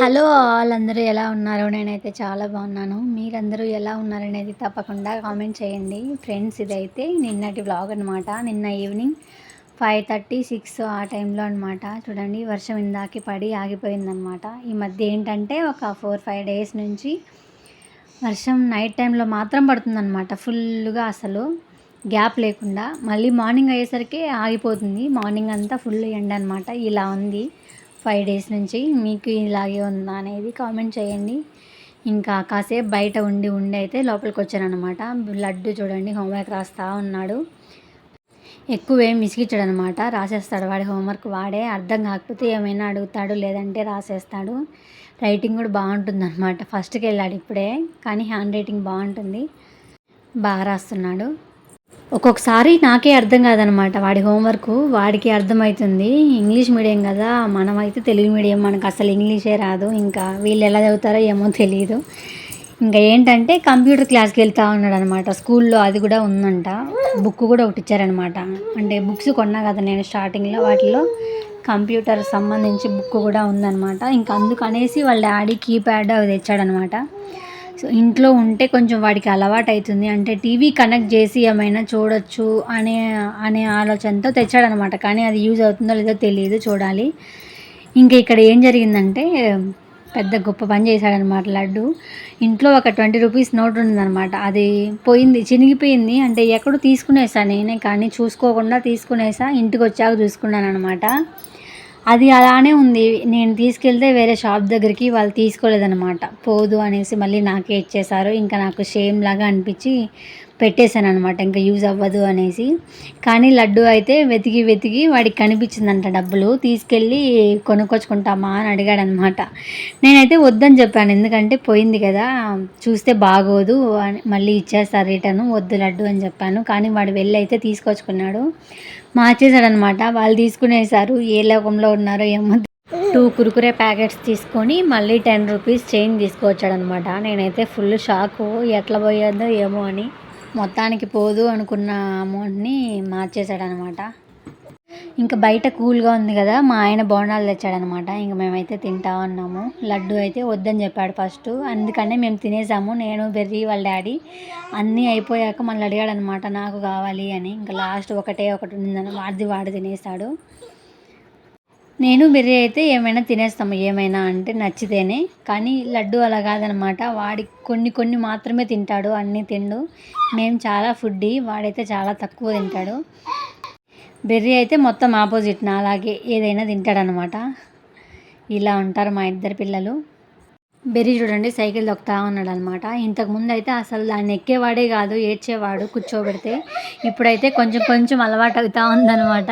Hello all అందరూ ఎలా ఉన్నారు? నేనైతే చాలా బాగున్నాను. మీరందరూ ఎలా ఉన్నారనేది తప్పకుండా కామెంట్ చేయండి. ఫ్రెండ్స్ ఇదైతే నిన్నటి వ్లాగ్ అనమాట నిన్న ఈవినింగ్ ఫైవ్ థర్టీ సిక్స్ ఆ టైంలో అనమాట చూడండి వర్షం ఇందాకి పడి ఆగిపోయిందనమాట ఈ మధ్య ఏంటంటే ఒక ఫోర్ ఫైవ్ డేస్ నుంచి వర్షం నైట్ టైంలో మాత్రం పడుతుందన్నమాట. ఫుల్గా అసలు గ్యాప్ లేకుండా. మళ్ళీ మార్నింగ్ అయ్యేసరికి ఆగిపోతుంది. మార్నింగ్ అంతా ఫుల్ ఎండ అనమాట ఇలా ఉంది. ఫైవ్ డేస్ నుంచి మీకు ఇలాగే ఉందా అనేది కామెంట్ చేయండి. ఇంకా కాసేపు బయట ఉండి ఉండి అయితే లోపలికి వచ్చానమాట లడ్డు చూడండి హోంవర్క్ రాస్తా ఉన్నాడు. ఎక్కువ ఏం విసిగించాడు అనమాట రాసేస్తాడు వాడి హోంవర్క్ వాడే. అర్థం కాకపోతే ఏమైనా అడుగుతాడు లేదంటే రాసేస్తాడు. రైటింగ్ కూడా బాగుంటుంది అనమాట ఫస్ట్కి వెళ్ళాడు ఇప్పుడే కానీ హ్యాండ్ రైటింగ్ బాగుంటుంది. బాగా రాస్తున్నాడు. ఒక్కొక్కసారి నాకే అర్థం కాదనమాట. వాడి హోంవర్క్ వాడికి అర్థమవుతుంది ఇంగ్లీష్ మీడియం కదా. మనమైతే తెలుగు మీడియం మనకు అసలు ఇంగ్లీషే రాదు. ఇంకా వీళ్ళు ఎలా చదువుతారో ఏమో తెలియదు ఇంకా ఏంటంటే కంప్యూటర్ క్లాస్కి వెళ్తా ఉన్నాడు అనమాట స్కూల్లో అది కూడా ఉందంట. బుక్ కూడా ఒకటి ఇచ్చారనమాట. అంటే బుక్స్ కొన్నా కదా నేను స్టార్టింగ్లో వాటిలో కంప్యూటర్ సంబంధించి బుక్ కూడా ఉందన్నమాట ఇంకా అందుకనేసి వాళ్ళ డాడీ కీప్యాడ్ అవి తెచ్చాడనమాట. ఇంట్లో ఉంటే కొంచెం వాడికి అలవాటు అవుతుంది అంటే టీవీ కనెక్ట్ చేసి ఏమైనా చూడొచ్చు అనే అనే ఆలోచనతో తెచ్చాడనమాట. కానీ అది యూజ్ అవుతుందో లేదో తెలియదు చూడాలి. ఇంకా ఇక్కడ ఏం జరిగిందంటే పెద్ద గొప్ప పని చేశాడనమాట లడ్డు. ఇంట్లో ఒక ట్వంటీ రూపీస్ నోట్ ఉందన్నమాట అది పోయింది చినిగిపోయింది. అంటే ఎక్కడో తీసుకునేసా నేనే కానీ చూసుకోకుండా తీసుకునేసా. ఇంటికి వచ్చాక చూసుకున్నాను అనమాట అది అలానే ఉంది. నేను తీసుకెళ్తే వేరే షాప్ దగ్గరికి వాళ్ళు తీసుకోలేదనమాట పోదు అనేసి మళ్ళీ నాకే ఇచ్చేసారు ఇంకా నాకు షేమ్ లాగా అనిపించి పెట్టేశాను అనమాట ఇంకా యూజ్ అవ్వదు అనేసి. కానీ లడ్డు అయితే వెతికి వెతికి వాడికి కనిపించిందంట డబ్బులు. తీసుకెళ్ళి కొనుక్కొచ్చుకుంటామా అని అడిగాడు అనమాట నేనైతే వద్దని చెప్పాను ఎందుకంటే పోయింది కదా చూస్తే బాగోదు అని మళ్ళీ ఇచ్చేస్తారు రిటర్న్ వద్దు లడ్డు అని చెప్పాను. కానీ వాడు వెళ్ళి అయితే తీసుకొచ్చుకున్నాడు. మార్చేశాడనమాట వాళ్ళు తీసుకునేసారు ఏ లోకంలో ఉన్నారో ఏమో టూ కురుకురే ప్యాకెట్స్ తీసుకొని మళ్ళీ టెన్ రూపీస్ చేంజ్ తీసుకొచ్చాడనమాట నేనైతే ఫుల్ షాకు ఎట్లా పోయేదో ఏమో అని. మొత్తానికి పోదు అనుకున్న అమౌంట్ని మార్చేశాడనమాట. ఇంకా బయట కూల్గా ఉంది కదా మా ఆయన బోనాలు తెచ్చాడనమాట. ఇంక మేమైతే తింటా ఉన్నాము. లడ్డు అయితే వద్దని చెప్పాడు ఫస్ట్. అందుకనే మేము తినేసాము. నేను బెర్రీ వాళ్ళ డాడీ అన్నీ అయిపోయాక మళ్ళీ అడిగాడనమాట నాకు కావాలి అని. ఇంకా లాస్ట్ ఒకటే ఒకటి ఉందని వాడిది వాడు తినేసాడు నేను బెర్రీ అయితే ఏమైనా తినేస్తాము ఏమైనా అంటే నచ్చితేనే. కానీ లడ్డు అలా కాదనమాట. వాడి కొన్ని కొన్ని మాత్రమే తింటాడు అన్నీ తిండు. మేము చాలా ఫుడ్డీ వాడైతే చాలా తక్కువ తింటాడు. బెర్రీ అయితే మొత్తం ఆపోజిట్ నా అలాగే ఏదైనా తింటాడనమాట. ఇలా ఉంటారు మా ఇద్దరు పిల్లలు. బెర్రీ చూడండి సైకిల్ దొక్కుతా ఉన్నాడు అనమాట ఇంతకుముందు అయితే అసలు దాన్ని ఎక్కేవాడే కాదు ఏడ్చేవాడు కూర్చోబెడితే. ఇప్పుడైతే కొంచెం కొంచెం అలవాటు అవుతా ఉందనమాట.